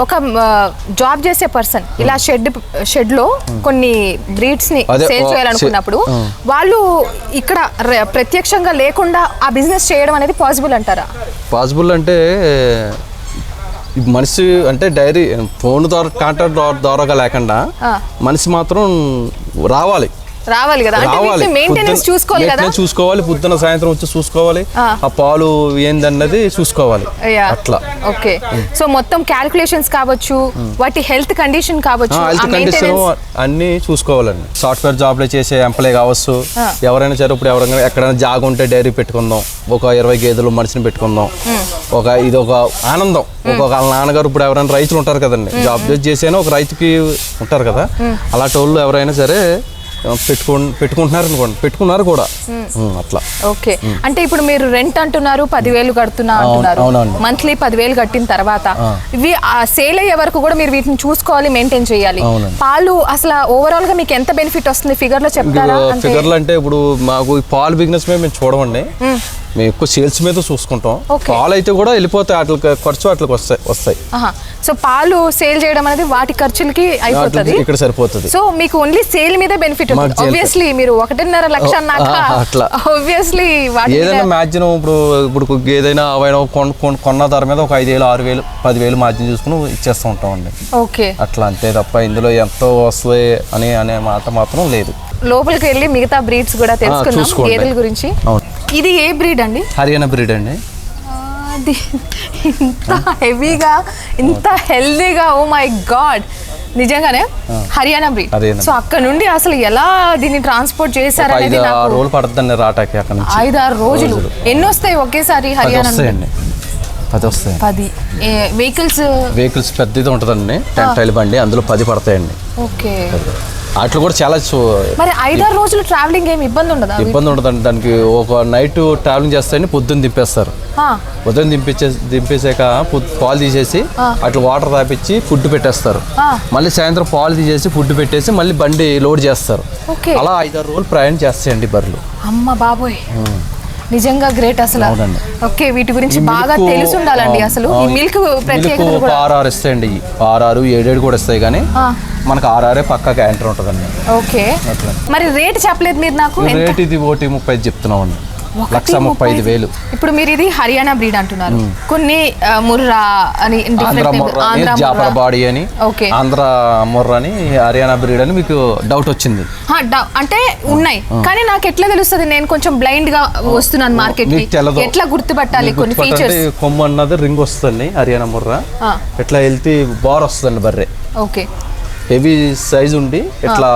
ఒక జాబ్ చేసే పర్సన్ ఇలా షెడ్ షెడ్లో కొన్ని బ్రీడ్స్ని సేల్ చేయాలనుకున్నప్పుడు. వాళ్ళు ఇక్కడ ప్రత్యక్షంగా లేకుండా ఆ బిజినెస్ చేయడం అనేది పాసిబుల్ అంటారా పాసిబుల్ అంటే మనిషి అంటే డైరీ ఫోన్ ద్వారా కాంటాక్ట్ ద్వారా- లేకుండా. మనిషి మాత్రం రావాలి రావాలి కదా. అంటే మెయింటెనెన్స్ చూసుకోవాలి కదా? చూసుకోవాలి? పొద్దున సాయంత్రం వచ్చి చూసుకోవాలి. ఆ. పాలు ఏందన్నది చూసుకోవాలి. అట్లా. ఓకే. సో మొత్తం క్యాలిక్యులేషన్స్ కావచ్చు వాటి హెల్త్ కండిషన్ కావచ్చు హెల్త్ కండిషన్ అన్ని చూసుకోవాలండి. సాఫ్ట్వేర్ జాబ్లో చేసే ఎంప్లాయ్ కావచ్చు. ఎవరైనా సరే ఇప్పుడు ఎవరైనా ఎక్కడైనా జాగ ఉంటే డైరీ పెట్టుకుందాం. ఒక ఇరవై గేదెలు మనిషిని పెట్టుకుందాం. ఒక ఇది ఒక ఆనందం. ఒక వాళ్ళ నాన్నగారు ఇప్పుడు ఎవరైనా రైతులు ఉంటారు కదండి. జాబ్ చేసేనా ఒక రైతుకి ఉంటారు కదా. అలాంటి వాళ్ళు ఎవరైనా సరే పెట్టుకు పెట్టుకుంటున్నారు అనుకోండి. పెట్టుకున్నారు కూడా. అట్లా. ఓకే. అంటే ఇప్పుడు మీరు రెంట్ అంటున్నారు పదివేలు కడుతున్నా అంటున్నారు. మంత్లీ పదివేలు కట్టిన తర్వాత ఆ. ఇవి సేల్ అయ్యే వరకు కూడా మీరు వీటిని చూసుకోవాలి మెయింటైన్ చేయాలి. పాలు అసలు ఓవరాల్గా మీకు ఎంత బెనిఫిట్ వస్తుంది? ఫిగర్లో చెప్తారా అంటే ఫిగర్లు అంటే ఇప్పుడు మాకు పాలు బిజినెస్ మేము చూడమండి. మేము ఎక్కువ సేల్స్ మీద చూసుకుంటాం. పాలు అయితే కూడా వెళ్ళిపోతాయి వాటికి ఖర్చు వాటికి వస్తాయి. వస్తాయి. సో పాలు సేల్ చేయడం అనేది వాటి ఖర్చులకి అయిపోతుంది. ఇక్కడ సరిపోతుంది. సో మీకు ఓన్లీ సేల్ మీద బెనిఫిట్ ఆబ్వియస్లీ మీరు ఒకటిన్నర లక్ష అట్లా. ఆబ్వియస్లీ ఏదైనా మ్యాక్సిమం ఇప్పుడు ఇప్పుడు ఏదైనా అవైనా కొన్ కొన్- కొన్న ధర మీద ఒక ఐదు వేలు ఆరు వేలు పదివేలు మార్జిన్ చూసుకుని ఇచ్చేస్తూ ఉంటామండి. ఓకే అట్లా అంతే తప్ప ఇందులో ఎంతో వస్తాయి అని అనే మాట మాత్రం లేదు. లోపలికి వెళ్ళి మిగతా బ్రీడ్స్ కూడా తెలుసుకుందాం చూసుకోండి. గేదెల గురించి. ఇది ఏ బ్రీడ్ అండి? హర్యానా బ్రీడ్ అండి. అది ఇంత హెవీగా ఇంత హెల్దీగా ఓ మై గాడ్. నిజంగానే హర్యానా బ్రీడ్. హర్యానా సో అక్కడ నుండి అసలు ఎలా దీన్ని ట్రాన్స్పోర్ట్ ఒక చేశారనేది ఐదు ఆరు నాకు రోజులు పడుతుందండి రాటాకి అక్కడ నుంచి. ఐదు ఆరు రోజులు. ఎన్ని వస్తాయి ఒకేసారి పది హర్యానా నుండి? వస్తాయండి. పది వస్తాయండి. పది. వెహికల్స్? వెహికల్స్ పెద్దది ఉంటుందండి. టెన్ టైల్ బండి అందులో పది పడతాయండి. ఓకే. వాటిలో కూడా చాలా మరి ఐదారు రోజులు ట్రావెలింగ్ ఏమి ఇబ్బంది ఉండదా ఇబ్బంది ఉండదండి దానికి ఒక నైట్ ట్రావెలింగ్ చేస్తాయని పొద్దున్న దింపేస్తారు. ఉదయం దింపించే దింపేసాక పాలు తీసేసి అట్లా వాటర్ తాపించి ఫుడ్ పెట్టేస్తారు. మళ్ళీ సాయంత్రం పాలు తీసేసి ఫుడ్ పెట్టేసి మళ్ళీ బండి లోడ్ చేస్తారు. అలా ఐదారు రోజులు ప్రయాణం చేస్తాయండి బర్రెలు. అమ్మ బాబోయ్. నిజంగా గ్రేట్ అసలు. ఓకే వీటి గురించి బాగా తెలిసి ఉండాలండి అసలు ఈ మిల్క్ ప్రత్యేకత మిల్క్ ఒక కూడా ఆరు ఇస్తాయండి ఇవి. ఆరు ఏడేడు కూడా ఇస్తాయి కానీ. మనకు ఆరారే పక్కా క్యాంటర్ ఉంటుందండి ఓకే. మరి రేట్ చెప్పలేదు మీరు నాకు? రేట్ ఇది ఒకటి ముప్పై ఐదు చెప్తున్నామండి ఒకటి లక్ష ముప్పై ఐదు వేలు. ఇప్పుడు మీరు ఇది హర్యానా బ్రీడ్ అంటున్నారు. కొన్ని ముర్రా అని జాఫర్. బాడీ అని ఆంధ్ర ముర్రా అని హర్యానా బ్రీడ్ అని మీకు డౌట్ వచ్చింది. అంటే ఉన్నాయి. కానీ నాకు ఎట్లా తెలుస్తుంది? నేను కొంచెం బ్లైండ్గా వస్తున్నాను మార్కెట్. ఎట్లా గుర్తుపట్టాలి కొన్ని ఫీచర్స్ కొమ్ము అన్నది రింగ్ వస్తుంది హర్యానా ముర్రా. ఆ. ఇట్లా వెళ్తే బార్ వస్తుందండి బర్రె. ఓకే. హెవీ సైజ్ ఉండి ఇట్లా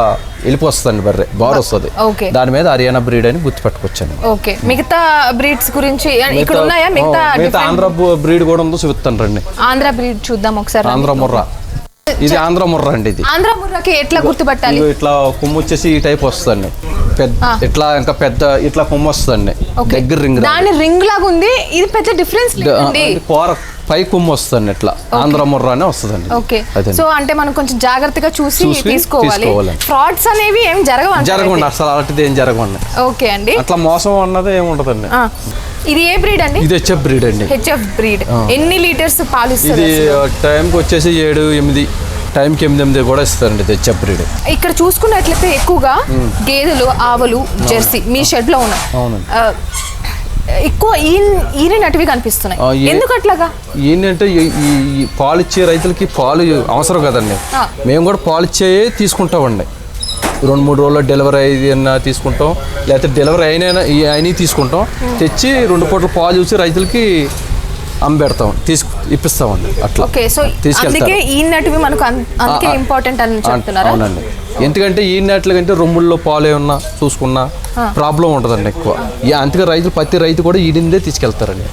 వెళ్ళిపోస్తుందండి బర్రె. బార్ వస్తుంది. దాని మీద హర్యానా బ్రీడ్ అని గుర్తుపెట్టుకోవచ్చండి ఓకే. మిగతా బ్రీడ్స్ గురించి ఇక్కడ ఉన్నాయా మిగతా మిగతా ఆంధ్ర బ్రీడ్ కూడా ఉందో చూపిస్తాను రండి. ఆంధ్ర బ్రీడ్ చూద్దాం ఒకసారి ఆంధ్ర ముర్రా. ఇది ఆంధ్ర ముర్రా అండి ఇది. ఆంధ్ర ముర్రాకి ఎట్లా గుర్తుపట్టాలి? ఇట్లా కొమ్ము వచ్చేసి ఈ టైప్ వస్తుందండి. పెద్ద. ఇట్లా ఇంకా పెద్ద ఇట్లా కొమ్ము వస్తుందండి. ఓకే. దగ్గర రింగ్. దాని రింగ్ లాగా ఉంది. ఇది పెద్ద డిఫరెన్స్ కూర పై కొమ్ము వస్తుందండి ఇట్లా ఆంధ్ర ముర్రా అనే వస్తుందండి ఓకే. సో అంటే మనం కొంచెం జాగ్రత్తగా చూసి తీసుకోవాలి. ఫ్రాడ్స్ అనేవి ఏం జరగవు జరగండి అసలు అలాంటిది ఏం జరగండి ఓకే అండి. అట్లా మోసం అన్నది ఏమి ఉండదండి. ఇది ఏ బ్రీడ్ అండి? ఇది వచ్చే బ్రీడ్ అండి. HF breed. ఎన్ని లీటర్స్ పాలు ఇది టైంకి వచ్చేసి ఏడు ఎనిమిది టైంకి ఎనిమిది ఎనిమిది కూడా ఇస్తారండి వచ్చే బ్రీడ్. ఇక్కడ చూసుకున్నట్లయితే ఎక్కువగా గేదెలు ఆవులు జెర్సీ మీ షెడ్లో ఉన్నాయి. ఎక్కువ ఈన్ ఈరినటివి కనిపిస్తున్నాయి. ఎందుకు అట్లాగా? ఏంటంటే ఈ పాలు ఇచ్చే రైతులకి పాలు అవసరం కదండి. మేము కూడా పాలు ఇచ్చే తీసుకుంటామండి. రెండు మూడు రోజుల్లో డెలివరీ అయినా తీసుకుంటాం. లేకపోతే డెలివరీ అయినా అయినా తీసుకుంటాం. తెచ్చి రెండు పూటలు పాలు చూసి రైతులకి అమ్మిపెడతాం తీసుకు ఇప్పిస్తామండి అట్లా. ఓకే సో తీసుకెళ్తారు. అందుకే ఈనటివి మనకు అందుకే. ఇంపార్టెంట్ అని చెప్తున్నారా? అవునండి. ఎందుకంటే ఈ నెట్ల కంటే రొమ్ముల్లో పాలు ఏమన్నా చూసుకున్నా ప్రాబ్లం ఉంటుందండి ఎక్కువ. ఈ అందుకే రైతులు ప్రతి రైతు కూడా ఈడిందే తీసుకెళ్తారండి.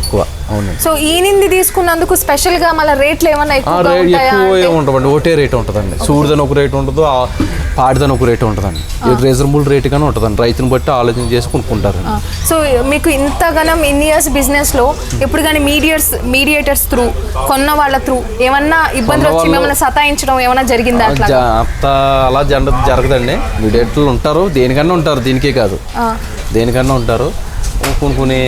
ఎక్కువ అవునండి. సో ఈనింది తీసుకున్నందుకు స్పెషల్గా మళ్ళీ రేట్లు ఏమన్నా ఎక్కువ? ఏమి ఉండవండి ఒకటే రేట్ ఉంటుందండి. సూడిదని ఒక రేట్ ఉండదు ఆ పాడిదని ఒక రేట్ ఉంటుందండి. ఇది రీజనబుల్ రేట్ గానే ఉంటుందండి. రైతుని బట్టి ఆలోచన చేసి కొనుక్కుంటారు సో మీకు ఇంతగానం ఇన్ని ఇయర్స్ బిజినెస్లో ఎప్పుడు కానీ మీడియర్స్ మీడియేటర్స్ త్రూ కొన్న వాళ్ళ త్రూ ఏమన్నా ఇబ్బందులు వచ్చి మిమ్మల్ని సతాయించడం ఏమన్నా జరిగిందా అంత అలా జరగ జరగదండి. మీడియేటర్లు ఉంటారు దేనికన్నా ఉంటారు దీనికే కాదు. దేనికన్నా ఉంటారు. కొన్ని కొన్ని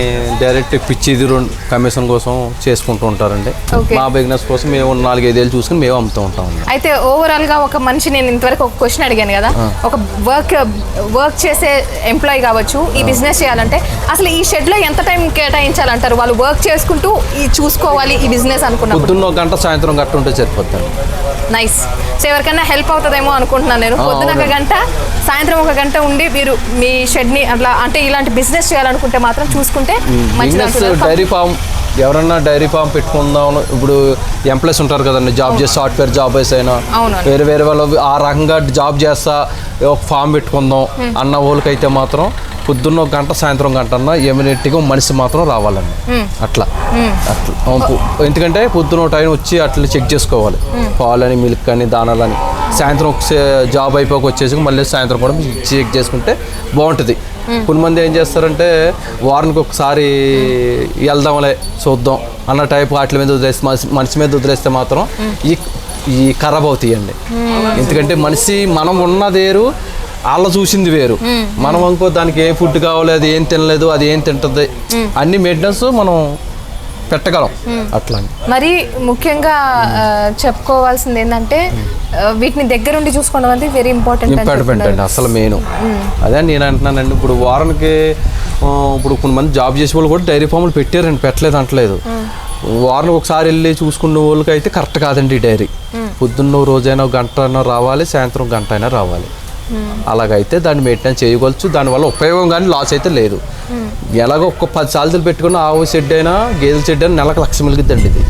డైరెక్ట్ పిచ్చిది కమిషన్ కోసం చేసుకుంటూ ఉంటారండి. మా బిజినెస్ కోసం మేము నాలుగైదేళ్ళు చూసుకుని మేము అమ్ముతూ ఉంటామండి అయితే ఓవరాల్గా ఒక మనిషి నేను ఇంతవరకు ఒక క్వశ్చన్ అడిగాను కదా. ఒక వర్క్ వర్క్ చేసే ఎంప్లాయీ కావచ్చు ఈ బిజినెస్ చేయాలంటే అసలు ఈ షెడ్లో ఎంత టైం కేటాయించాలంటారు? వాళ్ళు వర్క్ చేసుకుంటూ ఈ చూసుకోవాలి ఈ బిజినెస్ అనుకున్నప్పుడు. పొద్దున్న ఒక గంట సాయంత్రం గంట ఉంటే సరిపోతుంది నైస్. సో ఎవరికైనా హెల్ప్ అవుతుందేమో అనుకుంటున్నాను నేను. పొద్దున ఒక. గంట సాయంత్రం ఒక గంట ఉండి మీరు మీ షెడ్ని అట్లా అంటే ఇలాంటి బిజినెస్ చేయాలనుకుంటే మాత్రం చూసుకుంటే మంచిది. డైరీ ఫామ్ ఎవరన్నా డైరీ ఫామ్ పెట్టుకుందాం ఇప్పుడు ఎంప్లాయీస్ ఉంటారు కదండి జాబ్ చేసి సాఫ్ట్వేర్ జాబ్ అయినా. వేరే వేరే వాళ్ళు ఆ రకంగా జాబ్ చేస్తా ఒక ఫామ్ పెట్టుకుందాం అన్న వాళ్ళకైతే మాత్రం పొద్దున్న ఒక గంట సాయంత్రం గంట అన్న ఎమినెట్గా మనిషి మాత్రం రావాలండి. అట్లా. అట్లా. ఎందుకంటే పొద్దున్న ఒక టైం వచ్చి అట్లా చెక్ చేసుకోవాలి. పాలని మిల్క్ అని దానాలని. సాయంత్రం జాబ్ అయిపోక వచ్చేసి మళ్ళీ సాయంత్రం కూడా చెక్ చేసుకుంటే బాగుంటుంది. కొన్ని మంది ఏం చేస్తారంటే వారానికి ఒకసారి వెళ్దాంలే చూద్దాం అన్న టైప్ వాటి మీద వదిలేస్తే మనిషి- మీద వదిలేస్తే మాత్రం ఈ ఈ ఖరాబ్ అవుతాయండి ఎందుకంటే మనిషి మనం ఉన్నదేరు వాళ్ళ చూసింది వేరు. మనం అనుకో దానికి ఏ ఫుడ్ కావాలి అది ఏం తినలేదు అది ఏం తింటుంది. అన్ని మెయింటెనెన్స్ మనం పెట్టగలం. అట్లా. మరి ముఖ్యంగా చెప్పుకోవాల్సింది ఏంటంటే వీటిని దగ్గరుండి చూసుకోవడం అనేది వెరీ ఇంపార్టెంట్ ఇంపార్టెంట్ అండి అసలు మెయిన్. అదే నేను అంటున్నానండి ఇప్పుడు వారానికి ఇప్పుడు కొంతమంది జాబ్ చేసే వాళ్ళు కూడా డైరీ ఫామ్లు పెట్టారండి పెట్టలేదు అంటలేదు. వారానికి ఒకసారి వెళ్ళి చూసుకునే వాళ్ళకి అయితే కరెక్ట్ కాదండి ఈ డైరీ. పొద్దున్న ఓ రోజైనా గంట అయినా రావాలి సాయంత్రం గంట అయినా రావాలి. అలాగైతే దాన్ని మెయింటైన్ చేయగలచ్చు దానివల్ల ఉపయోగం కానీ లాస్ అయితే లేదు. ఎలాగో ఒక్క పది సార్లు పెట్టుకున్న ఆవు షెడ్ అయినా గేదెల షెడ్ అయినా నెలకు లక్ష మిలుగుద్దండి ఇది.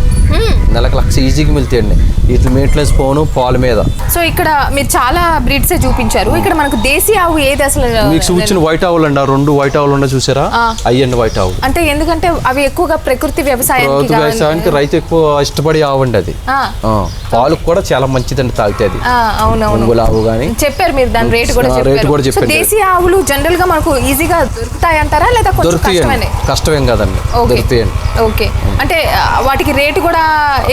నెలకు లక్ష ఈజీగా మిలుతాయండి. వీటి మెయింటెనెన్స్ పోను పాల మీద. సో ఇక్కడ మీరు చాలా బ్రీడ్సే చూపించారు. ఇక్కడ మనకు దేశీ ఆవు ఏది అసలు మీకు చూపించిన వైట్ ఆవులు అండి రెండు వైట్ ఆవులు ఉన్నాయి చూసారా. అయ్యండి వైట్ ఆవులు అంటే ఎందుకంటే అవి ఎక్కువగా ప్రకృతి కావాలి. వ్యవసాయానికి రైతు ఎక్కువ ఇష్టపడి ఆవండి అది. ఆ, ఆ, పాలు కూడా చాలా మంచిదండి తాగితే అది. అవునవును. ఆవు కానీ చెప్పారు మీరు దాని రేట్ కూడా చెప్పారు రేటు కూడా సో చెప్పాను. దేశీ ఆవులు జనరల్గా మనకు ఈజీగా దొరుకుతాయి అంటారా లేదా కొంచెం కష్టమనే? దొరుకుతాయండి కష్టమేం కదండి. దొరుకుతాయండి ఓకే అంటే వాటికి రేటు కూడా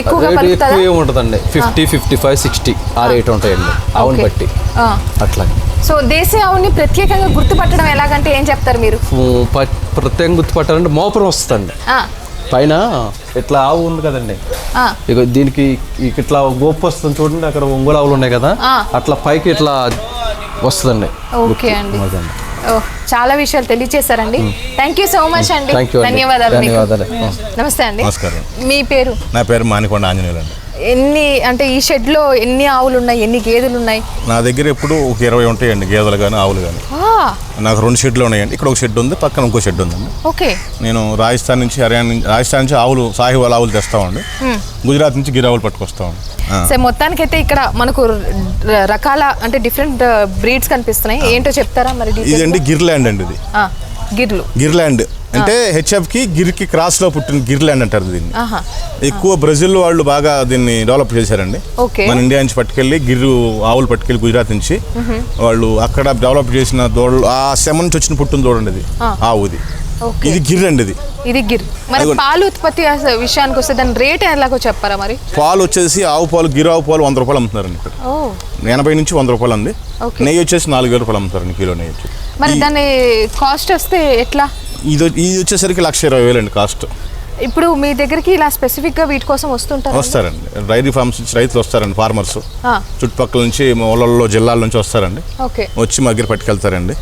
ఎక్కువగా రేటు పలుకుతుందా? ఎక్కువ ఉంటుందండి. ఫిఫ్టీ ఫిఫ్టీ ఫైవ్ సిక్స్టీ ఆ రేట్ ఉంటాయండి. ఆవుని. బట్టి. అట్లా సో దేశీ ఆవుని ప్రత్యేకంగా గుర్తుపట్టడం ఎలాగంటే ఏం చెప్తారు మీరు? ప్రత్యేకంగా గుర్తుపట్టాలంటే మోపురం వస్తుందండి. పైన ఇట్లా ఆవు ఉంది కదండి. ఇక దీనికి ఇట్లా గోపు వస్తుంది చూడండి అక్కడ ఒంగోలు ఆవులు ఉన్నాయి కదా. అట్లా పైకి ఇట్లా వస్తుందండి. ఓకే అండి. చాలా విషయాలు తెలియచేశారండి. థ్యాంక్ యూ సో మచ్ అండి. ధన్యవాదాలు. ధన్యవాదాలు. నమస్తే అండి. నమస్కారం. మీ పేరు? నా పేరు మానికొండ ఆంజనేయులు అండి ఎన్ని అంటే ఈ షెడ్లో ఎన్ని ఆవులు ఉన్నాయి ఎన్ని గేదెలు ఉన్నాయి నా దగ్గర ఎప్పుడు ఒక ఇరవై ఉంటాయండి గేదెలు కానీ ఆవులు కానీ నాకు రెండు షెడ్లు ఉన్నాయండి. ఇక్కడ ఒక షెడ్ ఉంది పక్కన ఇంకో షెడ్ ఉందండి ఓకే. నేను రాజస్థాన్ నుంచి హర్యానా నుంచి రాజస్థాన్ నుంచి ఆవులు సాహివాల్ ఆవులు తెస్తామండి. గుజరాత్ నుంచి గిర్ ఆవులు పట్టుకొస్తామండి. ఆ. సో మొత్తానికైతే ఇక్కడ మనకు రకాల అంటే డిఫరెంట్ బ్రీడ్స్ కనిపిస్తున్నాయి. ఏంటో చెప్తారా మరి ఇదండి గిర్లాండ్ అండి ఇది. గిర్లు. గిర్లాండ్. అంటే హెచ్ఎఫ్కి గిర్కి క్రాస్లో పుట్టిన గిర్లాండ్ అంటారు దీన్ని. ఎక్కువ బ్రెజిల్ వాళ్ళు బాగా దీన్ని డెవలప్ చేశారండి. మన ఇండియా నుంచి పట్టుకెళ్ళి గిర్రు ఆవులు పట్టుకెళ్ళి గుజరాత్ నుంచి వాళ్ళు అక్కడ డెవలప్ చేసిన దూడలు ఆ సెమ నుంచి వచ్చిన పుట్టిన చూడండి ఇది. ఆవుది. ఇది గిర్ అండి ఇది. ఇది గిర్. మరి పాలు ఉత్పత్తి విషయానికి వస్తే దాని రేట్ ఎలాగో చెప్పారా మరి? పాలు వచ్చేసి ఆవు పాలు గిర్ ఆవు పాలు వంద రూపాయలు అమ్ముతున్నారండి ఇక్కడ. ఎనభై నుంచి వంద రూపాయలు అండి. ఓకే. నెయ్యి వచ్చేసి నాలుగు వేల రూపాయలు అమ్ముతారండి కిలో నెయ్యి మరి దాని కాస్ట్ వస్తే ఎట్లా? ఇది ఇది వచ్చేసరికి లక్ష ఇరవై వేలు అండి కాస్ట్. ఇప్పుడు మీ దగ్గరికి ఇలా స్పెసిఫిక్గా వీటి కోసం వస్తుంటారు? వస్తారండి. డైరీ ఫార్మ్స్ నుంచి రైతులు వస్తారండి ఫార్మర్స్ చుట్టుపక్కల నుంచి ఊళ్ళల్లో జిల్లాల నుంచి వస్తారండి. ఓకే. వచ్చి మా దగ్గర పట్టుకెళ్తారండి.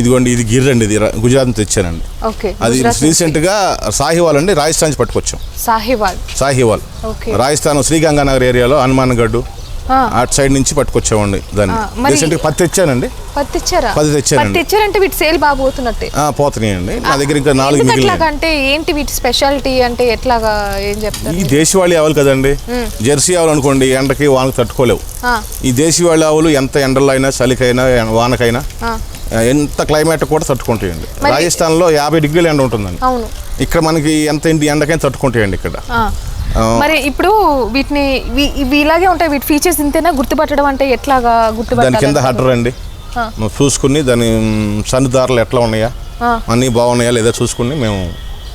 ఇదిగోండి ఇది గిర్ అండి ఇది గుజరాత్ నుంచి తెచ్చానండి. ఓకే. అది నుంచి. రీసెంట్గా సాహివాల్ అండి రాజస్థాన్ నుంచి పట్టుకొచ్చాం. సాహివాల్. సాహివాల్. రాజస్థాన్ శ్రీగంగానగర్ ఏరియాలో హనుమాన్ గడ్డు అటు సైడ్ నుంచి పట్టుకొచ్చామండి దాన్ని. రీసెంట్గా పత్తి తెచ్చానండి. పత్తి ఇచ్చారా పత్తి తెచ్చానండి. పత్తి ఇచ్చారంటే వీటి సేల్ బాగా పోతున్నట్టే. పోతున్నాయండి. నా దగ్గర ఇంకా నాలుగు అంటే ఏంటి వీటి స్పెషాలిటీ అంటే ఎట్లాగా ఏం చెప్తారు? ఈ దేశవాళీ ఆవులు కదండి. జెర్సీ ఆవులు అనుకోండి ఎండకి వానకి తట్టుకోలేవు. ఈ దేశవాళీ ఆవులు ఎంత ఎండల్లో అయినా చలికైనా వానకైనా ఎంత క్లైమేట్ కూడా తట్టుకుంటాయండి. రాజస్థాన్లో యాభై డిగ్రీల ఎండ ఉంటుందండి. ఇక్కడ మనకి ఎంత ఎండి ఎండకైనా తట్టుకుంటాయండి ఇక్కడ. మరి ఇప్పుడు వీటిని ఇవి- ఇలాగే ఉంటాయి. వీటి ఫీచర్స్ ఇంతేనా? గుర్తుపట్టడం అంటే ఎట్లాగా దాని గుర్తుపట్టాలి కింద హడ్డర్ అండి. ఆ. చూసుకుని దాని సన్నిదారులు ఎట్లా ఉన్నాయా? ఆ. అన్నీ బాగున్నాయా లేదా చూసుకుని మేము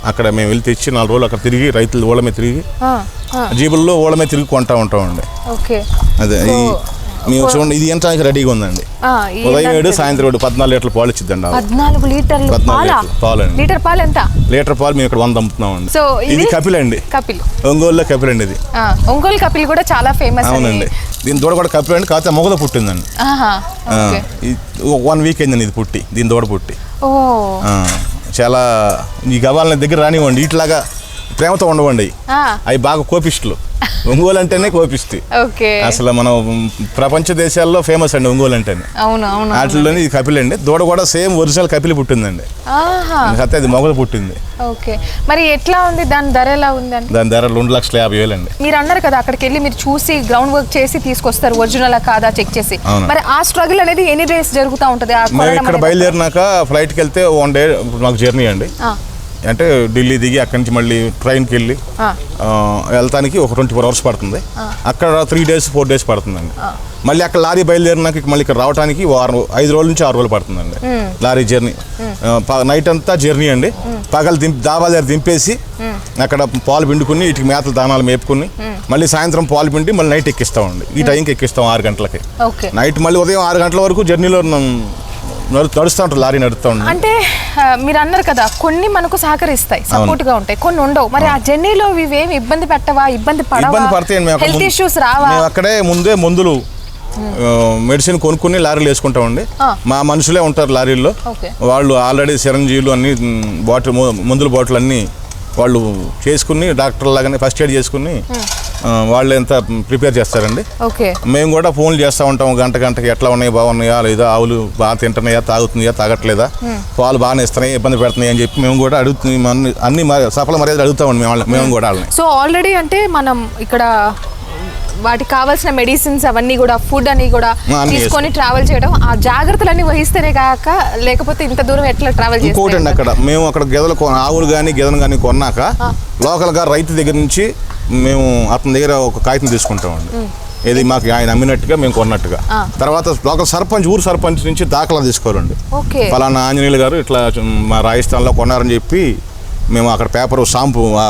అక్కడ మేము వెళ్ళి తెచ్చి నాలుగు రోజులు అక్కడ తిరిగి రైతులు ఓళ్ళ మీద తిరిగి ఆ, ఆ, జీబుల్లో ఓళ్ళ మీద తిరిగి కొంటా ఉంటామండి. ఓకే. అదే ఈ మేము చూడండి ఇది ఎంతడానికి రెడీగా ఉందండి? ఉదయం ఏడు సాయంత్రం ఏడు పద్నాలుగు లీటర్ల పాలు ఇచ్చిద్దండి. పద్నాలుగు లీటర్లు పాలా? పాలండి. లీటర్ పాలు ఎంత? లీటర్ పాలు మేము ఇక్కడ వంద అమ్ముతున్నామండి. సో ఇది కపిల్ అండి కపిల్. ఒంగోలులో కపిల్ అండి ఇది ఒంగోలు కపిల్ కూడా చాలా ఫేమస్ అవునండి. దీని దూడ కూడా కపిల్ అండి కాకపోతే మొగద పుట్టిందండి. వన్ వీక్ అయిందండి ఇది పుట్టి దీని దూడ పుట్టి. చాలా ఈ గవాలని దగ్గర రానివ్వండి ఇట్లాగా ప్రేమతో ఉండవండి. అవి బాగా కోపిస్టులు ఒంగోలు అంటేనే ఓకే. అసలు మనం ప్రపంచ దేశాల్లో ఫేమస్ అండి ఒంగోలు అంటేనే వాటిలోని ఇది కపిల్ అండి. దూడ కూడా సేమ్ ఒరిజినల్ కపిల్ పుట్టిందండి. కాకపోతే అది మొగలు పుట్టింది. ఓకే. మరి ఎట్లా ఉంది? దాని ధర ఎలా ఉందండి? దాని ధర రెండు లక్షల యాభై వేలు అండి మీరు అన్నారు కదా అక్కడికి వెళ్ళి మీరు చూసి గ్రౌండ్ వర్క్ చేసి తీసుకొస్తారు. ఒరిజినల్ కాదా చెక్ చేసి. మరి ఆ స్ట్రగుల్ అనేది ఎన్ని డేస్ జరుగుతూ ఉంటుంది? ఇక్కడ? బయలుదేరినాక ఫ్లైట్కి వెళ్తే వన్ డే మాకు జర్నీ అండి. అంటే ఢిల్లీ దిగి అక్కడి నుంచి మళ్ళీ ట్రైన్కి వెళ్ళి వెళ్తానికి ఒక ట్వంటీ ఫోర్ అవర్స్ పడుతుంది అక్కడ త్రీ డేస్ ఫోర్ డేస్ పడుతుందండి. మళ్ళీ అక్కడ లారీ బయలుదేరినాక మళ్ళీ ఇక్కడ రావడానికి వారం ఐదు రోజుల నుంచి ఆరు రోజులు పడుతుందండి. Lorry journey. నైట్ అంతా జర్నీ అండి. పగలు దింపి దాబా దగ్గర దింపేసి అక్కడ పాలు పిండుకుని ఇటుకి మేతలు దానాలు మేపుకుని మళ్ళీ సాయంత్రం పాలు పిండి మళ్ళీ నైట్ ఎక్కిస్తామండి. ఈ టైంకి ఎక్కిస్తాం ఆరు గంటలకి. నైట్ మళ్ళీ ఉదయం ఆరు గంటల వరకు జర్నీలో నడుస్తూ ఉంటారు లారీ నడుస్తూ అంటే మీరు అన్నారు కదా కొన్ని మనకు సహకరిస్తాయి సపోర్ట్గా ఉంటాయి కొన్ని ఉండవు. మరి ఆ జర్నీలో ఇవేమి ఇబ్బంది పెట్టవా ఇబ్బంది పడవా? ఇబ్బంది అక్కడ హెల్త్ ఇష్యూస్ రావా? అక్కడే ముందే మందులు ఆ, మెడిసిన్ కొనుక్కుని లారీలు వేసుకుంటామండి. మా మనుషులే ఉంటారు లారీల్లో. వాళ్ళు ఆల్రెడీ చిరంజీవులు అన్ని బాటిల్ మందుల బాటిల్ అన్ని వాళ్ళు చేసుకుని డాక్టర్ లాగానే ఫస్ట్ ఎయిడ్ చేసుకుని ఆ, వాళ్ళు ఎంత ప్రిపేర్ చేస్తారండి? ఓకే. మేము కూడా ఫోన్లు చేస్తూ ఉంటాం గంట గంటకి ఎట్లా ఉన్నాయి బాగున్నాయా లేదా ఆవులు బాగా తింటున్నాయా తాగుతున్నాయా తాగట్లేదా? పాలు బాగానే ఇస్తున్నాయి ఇబ్బంది పెడుతున్నాయి అని చెప్పి మేము కూడా అడుగుతున్నాం అన్ని సఫల మర్యాదలు అడుగుతామండి మేము మేము కూడా వాళ్ళని. సో ఆల్రెడీ అంటే మనం ఇక్కడ వాటికి కావాల్సిన మెడిసిన్స్ అవన్నీ కూడా ఫుడ్ అని కూడా తీసుకొని ట్రావెల్ చేయడం. ఆ జాగ్రత్తలన్నీ వహిస్తేనే కాక లేకపోతే ఇంత దూరం ఎట్లా ట్రావెల్ ఇంకోటి అండి అక్కడ మేము అక్కడ గెదలు ఆవులు కానీ గెదలు కానీ కొన్నాక లోకల్గా రైతు దగ్గర నుంచి మేము అతని దగ్గర ఒక కాగితం తీసుకుంటామండి. ఇది మాకు ఆయన అమ్మినట్టుగా మేము కొన్నట్టుగా. తర్వాత లోకల్ సర్పంచ్ ఊరు సర్పంచ్ నుంచి దాఖలా తీసుకోవాలండి. ఫలానా ఆంజనేయులు గారు ఇట్లా మా రాజస్థాన్లో కొన్నారని చెప్పి మేము అక్కడ పేపర్ స్టాంపు ఆ,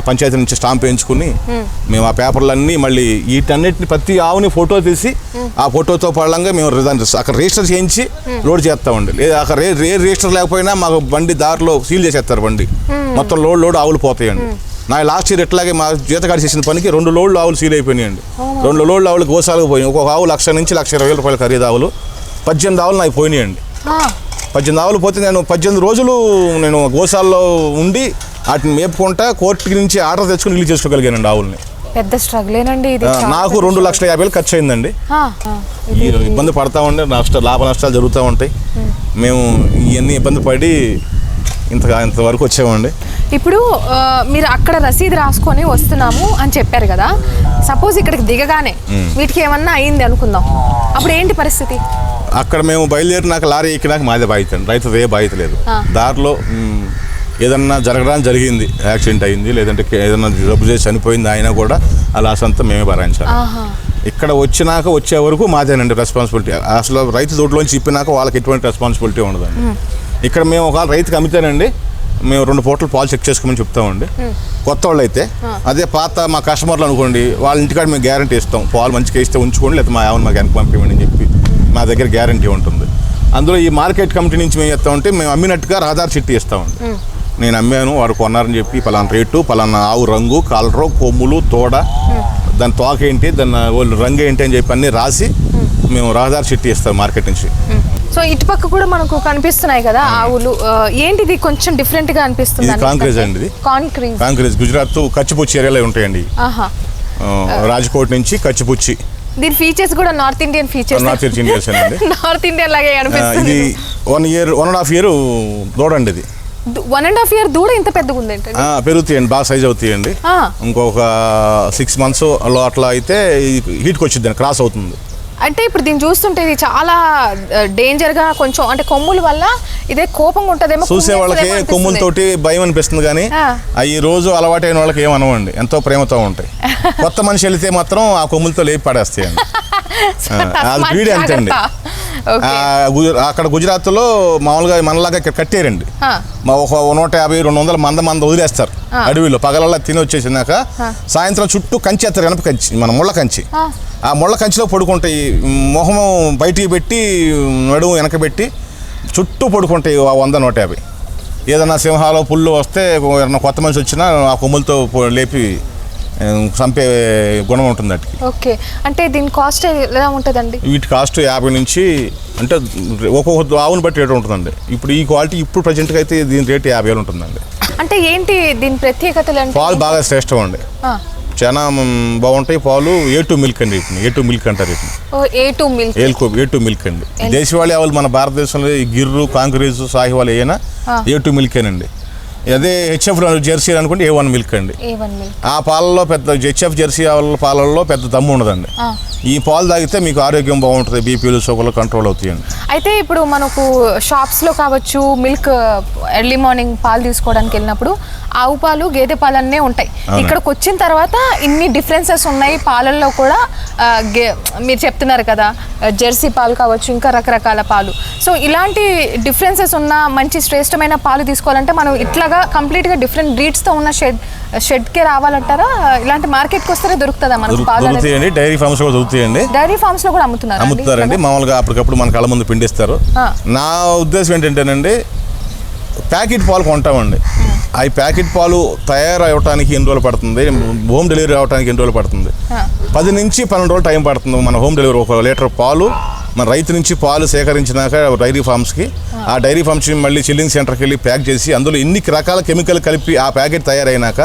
పంచాయతీ నుంచి స్టాంప్ వేయించుకుని మేము ఆ పేపర్లన్నీ మళ్ళీ వీటన్నిటిని ప్రతి ఆవుని ఫోటో తీసి ఆ ఫోటోతో పడంగా మేము దాన్ని అక్కడ రిజిస్టర్ చేయించి లోడ్ చేస్తామండి. లేదా అక్కడ రే రే రిజిస్టర్ లేకపోయినా మాకు బండి దారిలో సీల్ చేసేస్తారు బండి. మొత్తం లోడ్ లోడ్ ఆవులు పోతాయండి. నా లాస్ట్ ఇయర్ ఇట్లాగే మా జీతగాడి చేసిన పనికి రెండు లోడ్లు ఆవులు సీల్ అయిపోయినాయండి. రెండు లోడ్లు ఆవులు గోసాలకు పోయి ఒక్కొక్క ఆవు లక్ష నుంచి లక్ష ఇరవై వేల రూపాయల ఖరీదు ఆవులు. పద్దెనిమిది ఆవులు నాకు పోయినాయండి. పద్దెనిమిది ఆవులు పోతే నేను పద్దెనిమిది రోజులు నేను గోశాలలో ఉండి వాటిని మేపుకుంటా కోర్టుకి నుంచి ఆర్డర్ తెచ్చుకుని రిలీజ్ చేసుకోగలిగానండి ఆవుల్ని పెద్ద స్ట్రగులేనండి ఇది. ఆ, చాలా నాకు రెండు లక్షల యాభై వేలు ఖర్చు అయిందండి ఇబ్బంది పడతా ఉండే నష్ట లాభ నష్టాలు జరుగుతూ ఉంటాయి. మేము ఇవన్నీ ఇబ్బంది పడి ఇంత ఇంతవరకు వచ్చామండి. ఇప్పుడు మీరు అక్కడ రసీదు రాసుకొని వస్తున్నాము అని చెప్పారు కదా. సపోజ్ ఇక్కడికి దిగగానే వీటికి ఏమన్నా అయింది అనుకుందాం. అప్పుడు ఏంటి పరిస్థితి? అక్కడ మేము బయలుదేరినాక లారీ ఎక్కినాక మాదే బాధ్యత అండి రైతు ఏ బాధ్యత లేదు. దారిలో ఏదన్నా జరగడానికి జరిగింది యాక్సిడెంట్ అయింది లేదంటే ఏదన్నా జబ్బు చేసి చనిపోయింది అయినా కూడా ఆ లాస్ అంతా మేమే భరించాలి. ఆహా. ఇక్కడ వచ్చినాక వచ్చే వరకు మాదేనండి రెస్పాన్సిబిలిటీ అసలు రైతు దొడ్లోంచి ఇప్పినాక వాళ్ళకి ఎటువంటి రెస్పాన్సిబిలిటీ ఉండదండి ఇక్కడ మేము ఒక రైతుకి అమ్మితేనండి మేము రెండు పూటలు పాలు చెక్ చేసుకోమని చెప్తామండి. కొత్త వాళ్ళు అయితే అదే పాత మా కస్టమర్లు అనుకోండి వాళ్ళ ఇంటికాడ మేము గ్యారంటీ ఇస్తాం. పాలు మంచిగా ఇస్తే ఉంచుకోండి లేదా మా ఆవును మాకు వెనక్కి పంపించండి అని చెప్పి. మా దగ్గర గ్యారంటీ ఉంటుంది. అందులో ఈ మార్కెట్ కమిటీ నుంచి మేము ఇస్తామంటే మేము అమ్మినట్టుగా రహదారి చిట్టి ఇస్తామండి నేను అమ్మాను వాడు కొన్నారని చెప్పి పలానా రేటు పలానా ఆవు రంగు కలరు కొమ్ములు తోడ దాని తోక ఏంటి దాని వాళ్ళు రంగు ఏంటి అని చెప్పి అన్నీ రాసి మేము. రహదారి చిట్టి ఇస్తాం మార్కెట్ నుంచి. సో ఇటుపక్క కూడా మనకు కనిపిస్తున్నాయి కదా ఆవులు. ఏంటిది కొంచెం డిఫరెంట్గా అనిపిస్తుంది కాంక్రీజ్ అండి ఇది. కాంక్రీజ్. కాంక్రీజ్. గుజరాత్ కచ్చిపుచ్చి ఏరియాలో ఉంటాయండి. రాజ్కోట్ నుంచి కచ్చిపుచ్చి. దీని ఫీచర్స్ కూడా North Indian features North Indians అండి. నార్త్ ఇండియన్ లాగే అనిపిస్తుంది. ఇది one year one and half year దూడండి ఇది. వన్ అండ్ హాఫ్ ఇయర్ దూడ ఇంత పెద్దగా ఉంది పెరుగుతాయండి బాగా సైజ్ అవుతాయండి. ఇంకొక సిక్స్ మంత్స్ అట్లా అయితే హీట్కి వచ్చింది క్రాస్ అవుతుంది. అంటే ఇప్పుడు దీన్ని చూస్తుంటే ఇది చాలా డేంజర్గా కొంచెం అంటే కొమ్ముల వల్ల ఇదే కోపంగా ఉంటదేమో చూసే వాళ్ళకి. కొమ్ములతోటి భయం అనిపిస్తుంది కానీ ఈ రోజు అలవాటైన వాళ్ళకి ఏమనవండి ఎంతో ప్రేమతో ఉంటాయి. కొత్త మనిషి వెళితే మాత్రం ఆ కొమ్ములతో లేపి పడేస్తాయండి. ఆ, అది వీడి అంతే అక్కడ గుజరాత్లో మామూలుగా మనలాగా కట్టారండి. ఒక నూట యాభై రెండు వందల మంద మంద వదిలేస్తారు. అడవిలో పగలల్లా తిని వచ్చేసినాక సాయంత్రం చుట్టూ కంచి ఎత్తారు వెనప కంచి మన ముళ్ళ కంచి. ఆ. ముళ్ళ కంచిలో పడుకుంటాయి. మొహం బయటికి పెట్టి నడుము వెనక పెట్టి చుట్టూ పడుకుంటాయి ఆ వంద నూట యాభై. ఏదైనా సింహాలు పుల్లు వస్తే కొత్త మనిషి వచ్చినా ఆ కొమ్ములతో లేపి చంపే గుణం ఉంటుంది వాటికి. ఓకే. అంటే దీని కాస్ట్ ఎలా ఉంటుందండి? వీటి కాస్ట్ యాభై నుంచి అంటే ఒక్కొక్క ఆవుని బట్టి రేటు ఉంటుందండి. ఇప్పుడు ఈ క్వాలిటీ ఇప్పుడు ప్రజెంట్గా అయితే దీని రేటు యాభై వేలు ఉంటుందండి. అంటే ఏంటి దీని ప్రత్యేకతలు అంటే? పాలు బాగా శ్రేష్టం అండి. చాలా బాగుంటాయి పాలు ఏ టూ మిల్క్ అండి వీటిని ఏ టూ మిల్క్ అంటారు A two milk? A two milk అండి. దేశవాళీ ఆవులు మన భారతదేశంలో ఈ గిర్రు కాంక్రీజ్ సాహివాలు ఏనా ఏ టూ మిల్కేనండి అదే హెచ్ఎఫ్ జెర్సీ అనుకుంటే ఏ వన్ మిల్క్ అండి. ఆ పాలలో పెద్ద హెచ్ఎఫ్ జెర్సీ పాలల్లో పెద్ద దమ్ము ఉండదండి. ఈ పాలు తాగితే మీకు ఆరోగ్యం బాగుంటుంది బీపీలు షుగర్లు కంట్రోల్ అవుతాయండి. అయితే ఇప్పుడు మనకు షాప్స్లో కావచ్చు మిల్క్ ఎర్లీ మార్నింగ్ పాలు తీసుకోవడానికి వెళ్ళినప్పుడు ఆవు పాలు గేదె పాలు అన్నీ ఉంటాయి. ఇక్కడికి వచ్చిన తర్వాత ఇన్ని డిఫరెన్సెస్ ఉన్నాయి పాలల్లో కూడా మీరు చెప్తున్నారు కదా జెర్సీ పాలు కావచ్చు ఇంకా రకరకాల పాలు. సో ఇలాంటి డిఫరెన్సెస్ ఉన్న మంచి శ్రేష్టమైన పాలు తీసుకోవాలంటే మనం ఇట్లాగా కంప్లీట్గా డిఫరెంట్ బ్రీడ్స్తో ఉన్న షెడ్ షెడ్కే రావాలంటారా? ఇలాంటి మార్కెట్కి వస్తేనే దొరుకుతుందా మనకు దొరుకుతాయండి. డైరీ ఫార్మ్స్ కూడా దొరుకుతాయండి. డైరీ ఫార్మ్స్లో కూడా అమ్ముతున్నారు అమ్ముతారండి. మామూలుగా అప్పటికప్పుడు మన కళ్ళ ముందు పిండిస్తారు. నా ఉద్దేశం ఏంటంటేనండి ప్యాకెట్ పాలు కొంటామండి. ఆ. ప్యాకెట్ పాలు తయారవటానికి ఎన్ని రోజులు పడుతుంది? హోమ్ డెలివరీ అవడానికి ఎన్ని రోజులు పడుతుంది? పది నుంచి పన్నెండు రోజులు టైం పడుతుంది. మన హోమ్ డెలివరీ ఒక లీటర్ పాలు మన రైతు నుంచి పాలు సేకరించినాక డైరీ ఫార్మ్స్కి ఆ డైరీ ఫార్మ్స్ మళ్ళీ చిల్లింగ్ సెంటర్కి వెళ్ళి ప్యాక్ చేసి అందులో ఎన్ని రకాల కెమికల్ కలిపి ఆ ప్యాకెట్ తయారైనాక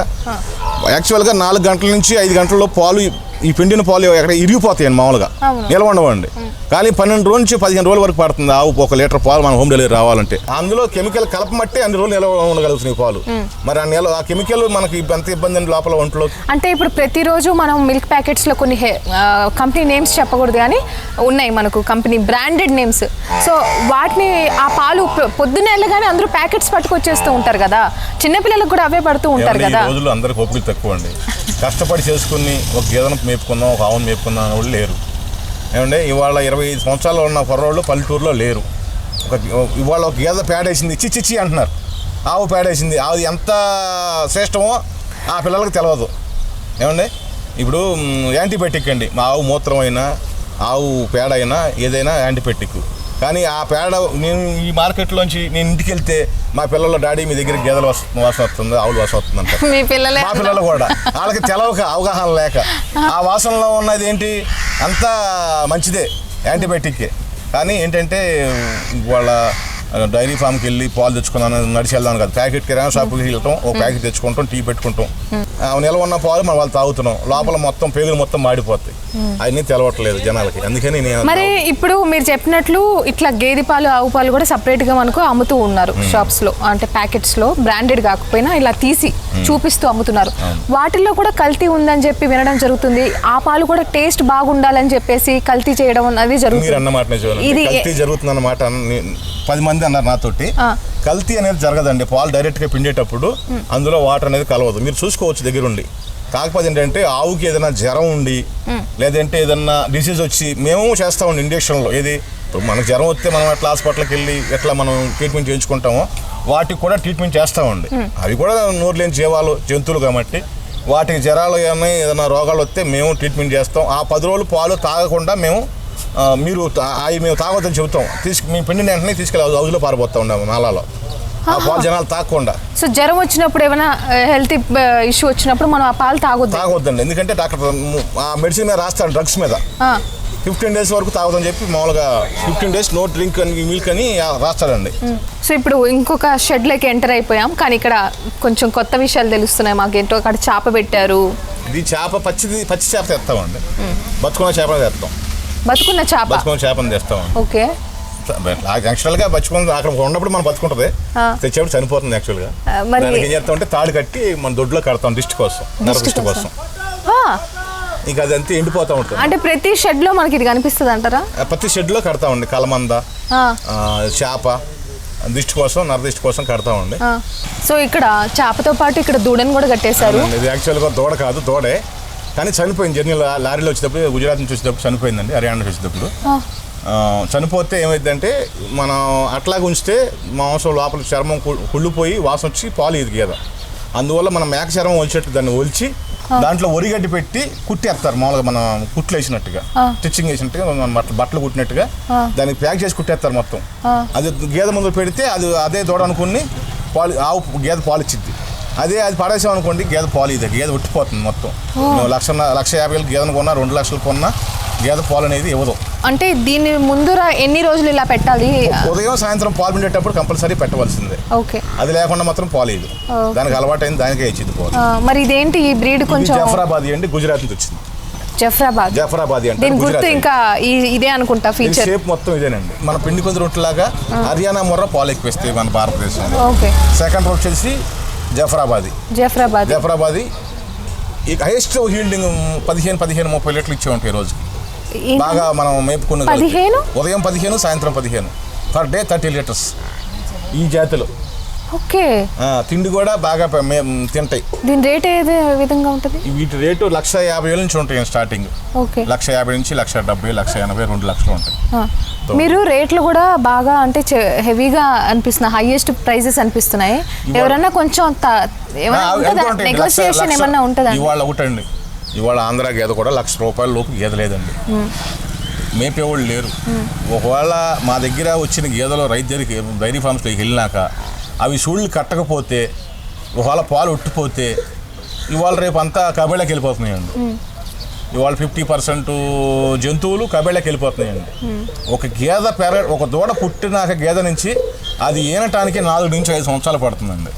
యాక్చువల్గా నాలుగు గంటల నుంచి ఐదు గంటల్లో పాలు ఈ పిండిన పాలు ఎక్కడ ఇరిగిపోతాయండి మామూలుగా. నిల్వ ఉండవండి కానీ పన్నెండు రోజుల నుంచి పదిహేను రోజుల వరకు పడుతుంది ఆవు ఒక లీటర్ పాలు మన హోమ్ డెలివరీ రావాలంటే. అందులో కెమికల్ కలపమట్టే అన్ని రోజులు నిల్వ ఉండగలుగుతున్నాయి పాలు. మరి ఆ నెల ఆ కెమికల్ మనకి ఎంత ఇబ్బంది అండి లోపల ఒంట్లో? అంటే ఇప్పుడు ప్రతిరోజు మనం మిల్క్ ప్యాకెట్స్లో కొన్ని కంపెనీ నేమ్స్ చెప్పకూడదు కానీ ఉన్నాయి మనకు కంపెనీ బ్రాండెడ్ నేమ్స్ సో వాటిని ఆ పాలు పొద్దున్నే వెళ్ళగానే అందరూ ప్యాకెట్స్ పట్టుకొచ్చేస్తూ ఉంటారు కదా. చిన్నపిల్లలకు కూడా అవే పడుతూ ఉంటారు కదా ఈ రోజుల్లో అందరికి ఓపిక తక్కువ అండి కష్టపడి చేసుకుని ఒక గేదెను మేపుకున్నాం ఒక ఆవును మేపుకున్నాం అనే వాళ్ళు లేరు. ఏమంటే ఇవాళ ఇరవై ఐదు సంవత్సరాలు ఉన్న కుర్రోళ్ళు పల్లెటూరులో లేరు. ఒక ఇవాళ ఒక గేదె పేడేసింది ఇచ్చి చిచ్చి అంటున్నారు. ఆవు పేడేసింది అది ఎంత శ్రేష్టమో ఆ పిల్లలకు తెలియదు ఏమండి ఇప్పుడు యాంటీబయాటిక్ అండి. మా ఆవు మూత్రం అయినా ఆవు పేడ అయినా ఏదైనా యాంటీబయాటిక్. కానీ ఆ పేడ నేను ఈ మార్కెట్లోంచి నేను ఇంటికి వెళ్తే మా పిల్లలు డాడీ మీ దగ్గర గేదెల వాస- వాసన వస్తుంది ఆవుల వాసన వస్తుంది అంటారు. మీ పిల్లలే కూడా. వాళ్ళకి తెలవక అవగాహన లేక. ఆ వాసనలో ఉన్నది ఏంటి? అంతా మంచిదే యాంటీబయాటిక్కే. కానీ ఏంటంటే వాళ్ళ డైరీ ఫామ్కి వెళ్ళి పాలు తెచ్చుకున్నాను నడిచి వెళ్దాం కాదు. ప్యాకెట్ కిరాణా షాప్కి వెళ్ళటం ఒక ప్యాకెట్ తెచ్చుకుంటాం టీ పెట్టుకుంటాం. ఆ నిల్వ ఉన్న పాలు మనం వాళ్ళు తాగుతున్నాం. లోపల మొత్తం పేగులు మొత్తం మాడిపోతాయి. అవన్నీ తెలవట్లేదు జనాలకి. అందుకని మరి ఇప్పుడు మీరు చెప్పినట్లు ఇట్లా గేదె పాలు ఆవు పాలు కూడా separate గా మనకు అమ్ముతూ ఉన్నారు షాప్స్లో అంటే ప్యాకెట్స్లో బ్రాండెడ్ కాకపోయినా ఇలా తీసి చూపిస్తూ అమ్ముతున్నారు. వాటిల్లో కూడా కల్తీ ఉందని చెప్పి వినడం జరుగుతుంది. ఆ పాలు కూడా టేస్ట్ బాగుండాలని చెప్పేసి కల్తీ చేయడం మీరు జరుగుతుంది. ఇది జరుగుతుంది అన్నమాట పది మంది అన్నారు నాతోటి. కల్తీ అనేది జరగదండి. పాలు డైరెక్ట్గా పిండేటప్పుడు అందులో వాటర్ అనేది కలవదు. మీరు చూసుకోవచ్చు దగ్గరుండి. కాకపోతే ఏంటంటే ఆవుకి ఏదైనా జ్వరం ఉండి లేదంటే ఏదన్నా డిసీజ్ వచ్చి మేము చేస్తామండి ఇంజక్షన్లో. ఏది? ఇప్పుడు మనకు జ్వరం వస్తే మనం ఎట్లా హాస్పిటల్కి వెళ్ళి ఎట్లా మనం ట్రీట్మెంట్ చేయించుకుంటామో వాటికి కూడా ట్రీట్మెంట్ చేస్తామండి అవి కూడా నోరు లేని జీవాలు జంతువులు కాబట్టి వాటికి జ్వరాలు ఏమైనా ఏదైనా రోగాలు వస్తే మేము ట్రీట్మెంట్ చేస్తాం. ఆ పది రోజులు పాలు తాగకుండా మేము మీరు అవి మేము తాగొద్దని చెబుతాం. తీసుకు మేము పిండిన వెంటనే తీసుకెళ్ళి హౌజ్లో పారిపోతా ఉన్నాము నాలాలో. ఆ పాలు జనాలు తాగకుండా సో జ్వరం వచ్చినప్పుడు ఏమైనా హెల్త్ ఇష్యూ వచ్చినప్పుడు మనం ఆ పాలు తాగొద్దు. తాగొద్దండి. ఎందుకంటే డాక్టర్ ఆ మెడిసిన్ మీద రాస్తాడు డ్రగ్స్ మీద. ఫిఫ్టీన్ డేస్ వరకు తాగొద్దని చెప్పి మామూలుగా ఫిఫ్టీన్ డేస్ నో డ్రింక్ అని మిల్క్ అని రాస్తాడండి. సో ఇప్పుడు ఇంకొక షెడ్లోకి ఎంటర్ అయిపోయాం. కానీ ఇక్కడ కొంచెం కొత్త విషయాలు తెలుస్తున్నాయి మాకు. ఏంటో అక్కడ చేప పెట్టారు. ఇది చేప పచ్చిది పచ్చి చేప తెస్తామండి. బతుకున్న చేపలు తెస్తాం. బతుకున్న చేప? బతుకున్న చేపను తెస్తామండి. ఓకే. యాక్చువల్గా బతుకున్న అక్కడ ఉన్నప్పుడు మనం బతుకుంటుంది. తెచ్చేప్పుడు చనిపోతుంది యాక్చువల్గా దానికి ఏం చేస్తామంటే తాడు కట్టి మన దొడ్లో కడతాం దిష్టి కోసం నర దిష్టి కోసం. ఇంకా అదంతా ఎండిపోతూ ఉంటుంది. అంటే ప్రతి షెడ్లో మనకి ఇది కనిపిస్తుంది అంటారా? ప్రతి షెడ్లో కడతామండి కలమంద ఆ, ఆ, చేప దిష్టి కోసం నర దిష్టి కోసం కడతామండి ఆ. సో ఇక్కడ చేపతో పాటు ఇక్కడ దూడని కూడా కట్టేశారు. ఇది యాక్చువల్గా దూడ కాదు దూడే. కానీ చనిపోయింది జర్నీ లారీలో వచ్చేటప్పుడు గుజరాత్ నుంచి వచ్చేటప్పుడు చనిపోయిందండి హర్యానా నుంచి వచ్చేటప్పుడు చనిపోతే ఏమైందంటే మనం అట్లాగే ఉంచితే మాంసం లోపల చర్మం కుళ్ళిపోయి వాసన వచ్చి పాలు ఇది గేద అందువల్ల మనం మేక చర్మం వచ్చేట్టు దాన్ని ఒలిచి దాంట్లో ఒరిగడ్డి పెట్టి కుట్టేస్తారు. మామూలుగా మనం కుట్లు వేసినట్టుగా. స్టిచ్చింగ్ వేసినట్టుగా మనం బట్టలు బట్టలు కుట్టినట్టుగా. దానికి ప్యాక్ చేసి కుట్టేస్తారు మొత్తం. అది గేదె ముందు పెడితే అది అదే దూడ అనుకుని పాలు ఆవు గేదె పాలు ఇచ్చిద్ది అదే అది పడేసాం అనుకోండి గేదె పాలు ఇది గేదె ఉట్టిపోతుంది మొత్తం. లక్ష లక్ష యాభై వేలు గేదెను కొన్నా రెండు లక్షలు కొన్నా గేదె పాలు అనేది ఇవ్వదు. అంటే దీని ముందర ఎన్ని రోజులు ఇలా పెట్టాలి? ఉదయం సాయంత్రం పాలు పిండేటప్పుడు కంపల్సరీ పెట్టవలసిందే. ఓకే. అది లేకుండా మాత్రం పాలు ఇది దానికి అలవాటైంది దానికే ఇచ్చింది పాలు. మరి ఇదేంటి ఈ బ్రీడ్ కొంచెం? జఫరాబాద్ అండి గుజరాత్ నుంచి వచ్చింది. జఫ్రాబాద్. జఫరాబాద్ అంటే దీని గుర్తు ఇంకా ఇదే అనుకుంటా ఫీచర్ షేప్ మొత్తం ఇదేనండి. మన పిండి కొందరు రొట్టెలాగా హర్యానా మొర్ర పాలు ఎక్కువ ఇస్తాయి మన భారతదేశంలో. ఓకే. సెకండ్ వచ్చేసి జఫరాబాది. జఫ్రాబాద్. జఫరాబాది. ఈ హైయెస్ట్ హీల్డింగ్ పదిహేను పదిహేను ముప్పై లీటర్లు ఇచ్చే ఉంటాయి రోజుకి? బాగా మనం మేపుకున్న పదిహేను? ఉదయం పదిహేను సాయంత్రం పదిహేను. పర్ డే థర్టీ లీటర్స్ ఈ జాతిలో. ఓకే. తిండి కూడా బాగా తింటాయి. దీని రేట్ ఏదే విధంగా ఉంటుంది? వీటి రేటు లక్ష యాభై వేల నుంచి ఉంటాయి స్టార్టింగ్ ఓకే. లక్ష యాభై నుంచి లక్ష డెబ్బై లక్ష ఎనభై రెండు లక్షలు ఉంటాయి. మీరు రేట్లు కూడా బాగా అంటే హెవీగా అనిపిస్తున్నాయి హైయెస్ట్ ప్రైజెస్ అనిపిస్తున్నాయి. ఎవరన్నా కొంచెం లక్ష- ఏమన్నా ఉంటుందా? ఇవాళ ఒకటండి. ఇవాళ ఆంధ్ర గేదె కూడా లక్ష రూపాయల లోపు గేదె లేదండి. మేపేవాళ్ళు లేరు. ఒకవేళ మా దగ్గర వచ్చిన గేదెలు రైతు దగ్గరికి డైరీ ఫార్మ్స్కి వెళ్ళినాక అవి సూళ్ళు కట్టకపోతే ఒకవేళ పాలు ఉట్టిపోతే ఇవాళ రేపు అంతా కబేళకి వెళ్ళిపోతున్నాయండి. ఇవాళ ఫిఫ్టీ పర్సెంట్ జంతువులు కబేళకి వెళ్ళిపోతున్నాయండి. ఒక గేదె పెర ఒక దూడ పుట్టినాక గేదె నుంచి అది ఈనటానికి నాలుగు నుంచి ఐదు సంవత్సరాలు పడుతుందండి.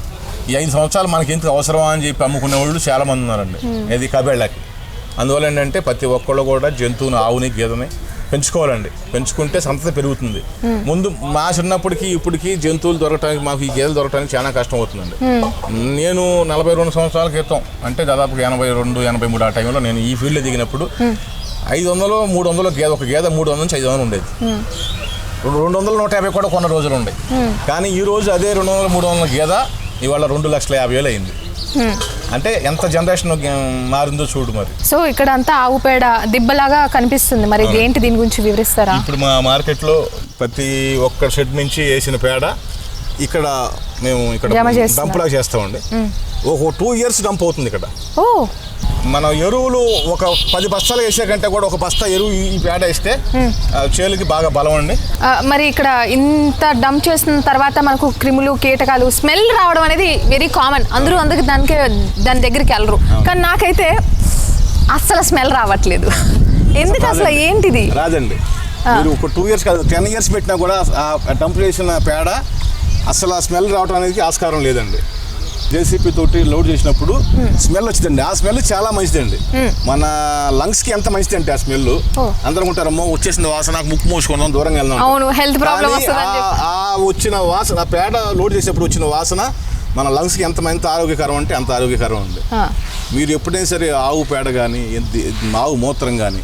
ఈ ఐదు సంవత్సరాలు మనకి ఎందుకు అవసరమా అని చెప్పి అమ్ముకునే వాళ్ళు చాలా మంది ఉన్నారండి ఇది కబేళ్ళకి. అందువల్ల ఏంటంటే ప్రతి ఒక్కళ్ళు కూడా జంతువుని ఆవుని గేదెని పెంచుకోవాలండి. పెంచుకుంటే సంతతి పెరుగుతుంది. ముందు మా చిన్నప్పటికి ఇప్పటికి జంతువులు దొరకడానికి మాకు ఈ గేదెలు దొరకడానికి చాలా కష్టం అవుతుందండి నేను నలభై రెండు సంవత్సరాల క్రితం అంటే దాదాపు ఎనభై రెండు ఎనభై మూడు ఆ టైంలో నేను ఈ ఫీల్డ్లో దిగినప్పుడు ఐదు వందలు మూడు వందలు గేదె ఒక గేదె మూడు వందల నుంచి ఐదు వందలు ఉండేది. రెండు రెండు వందల నూట యాభై కూడా కొన్న రోజులు ఉన్నాయి కానీ ఈ రోజు అదే రెండు వందల మూడు వందల గేదె ఇవాళ రెండు లక్షల యాభై వేలు అయింది. అంటే ఎంత జనరేషన్ మారిందో చూడు మరి. సో ఇక్కడ అంతా ఆవు పేడ దిబ్బలాగా కనిపిస్తుంది. మరి ఏంటి దీని గురించి వివరిస్తారా? ఇప్పుడు మా మార్కెట్లో ప్రతి ఒక్క షెడ్ నుంచి వేసిన పేడ ఇక్కడ మేము ఇక్కడ. డంప్లాగా చేస్తామండి. ఒక టూ ఇయర్స్ డంప్ అవుతుంది ఇక్కడ ఓ. మనం ఎరువులు ఒక పది బస్తాలు వేసే కంటే కూడా ఒక బస్తా ఎరువు ఈ- పేడ వేస్తే ఆ, చేలుకి బాగా బలం అండి. మరి ఇక్కడ ఇంత డంప్ చేసిన తర్వాత మనకు క్రిములు కీటకాలు స్మెల్ రావడం అనేది వెరీ కామన్ అందరూ అందుకు దానికి దాని దగ్గరికి వెళ్ళరు. కానీ నాకైతే అస్సలు స్మెల్ రావట్లేదు. ఎందుకు అసలు ఏంటిది? రాదండి. మీరు ఒక టూ ఇయర్స్ కాదు టెన్ ఇయర్స్ పెట్టినా కూడా డంప్ చేసిన పేడ అసలు ఆ స్మెల్ రావడం అనేది ఆస్కారం లేదండి. జేసీపీ తోటి లోడ్ చేసినప్పుడు స్మెల్ వచ్చిందండి. ఆ స్మెల్ చాలా మంచిదండి. మన లంగ్స్కి ఎంత మంచిది అంటే ఆ స్మెల్. అందరం ఉంటారమ్మో వచ్చేసింది వాసన ముక్కు మూసుకుందాం దూరంగా వెళ్దాం అవును, వస్తుందని ఆ- వచ్చిన వాసన ఆ పేడ లోడ్ చేసేప్పుడు వచ్చిన వాసన మన లంగ్స్కి ఎంత ఎంత ఆరోగ్యకరం అంటే అంత ఆరోగ్యకరం అండి. మీరు ఎప్పుడైనా సరే ఆవు పేడ కానీ ఆవు మూత్రం కానీ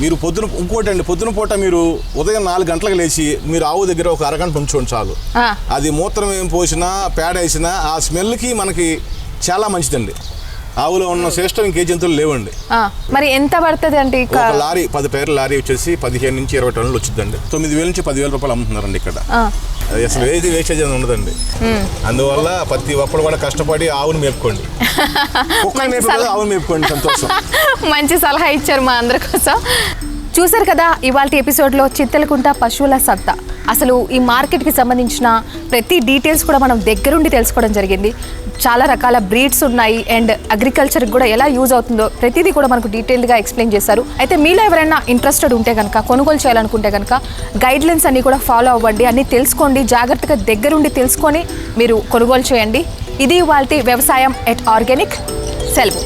మీరు పొద్దున ఇంకోటి అండి పొద్దున పూట మీరు ఉదయం నాలుగు గంటలకు లేచి మీరు ఆవు దగ్గర ఒక అరగంట ఉంచుకోండి చాలు. అది మూత్రం ఏం పోసినా పేడ వేసినా ఆ స్మెల్కి మనకి చాలా మంచిదండి. ఆవులో ఉన్న శ్రేష్టం ఇంకే జంతువులు లేవండి. మరి ఎంత పడుతుంది అంటే ఇక ఒక లారీ పది టైర్ల లారీ వచ్చేసి పదిహేను నుంచి ఇరవై టన్నులు వచ్చిందండి తొమ్మిది వేల నుంచి పదివేల రూపాయలు అమ్ముతున్నారండి ఇక్కడ. అసలు ఏది వేస్టేజ్ అని ఉండదండి. అందువల్ల ప్రతి ఒక్కరు కూడా కష్టపడి ఆవుని మేపుకోండి. ఆవుని మేపుకోండి సంతోషం. మంచి సలహా ఇచ్చారు మా అందరి కోసం. చూశారు కదా ఇవాళ ఎపిసోడ్లో చిత్తలకుంట పశువుల సత్తా అసలు ఈ మార్కెట్కి సంబంధించిన ప్రతి డీటెయిల్స్ కూడా మనం దగ్గరుండి తెలుసుకోవడం జరిగింది. చాలా రకాల బ్రీడ్స్ ఉన్నాయి అండ్ అగ్రికల్చర్కి కూడా ఎలా యూజ్ అవుతుందో ప్రతిదీ కూడా మనకు డీటెయిల్డ్గా ఎక్స్ప్లెయిన్ చేశారు. అయితే మీలో ఎవరైనా ఇంట్రెస్టెడ్ ఉంటే కనుక కొనుగోలు చేయాలనుకుంటే కనుక గైడ్లైన్స్ అన్నీ కూడా ఫాలో అవ్వండి అన్నీ తెలుసుకోండి జాగ్రత్తగా దగ్గరుండి తెలుసుకొని మీరు కొనుగోలు చేయండి. ఇది వాళ్ళ వ్యవసాయం ఎట్ ఆర్గానిక్ సెలవు.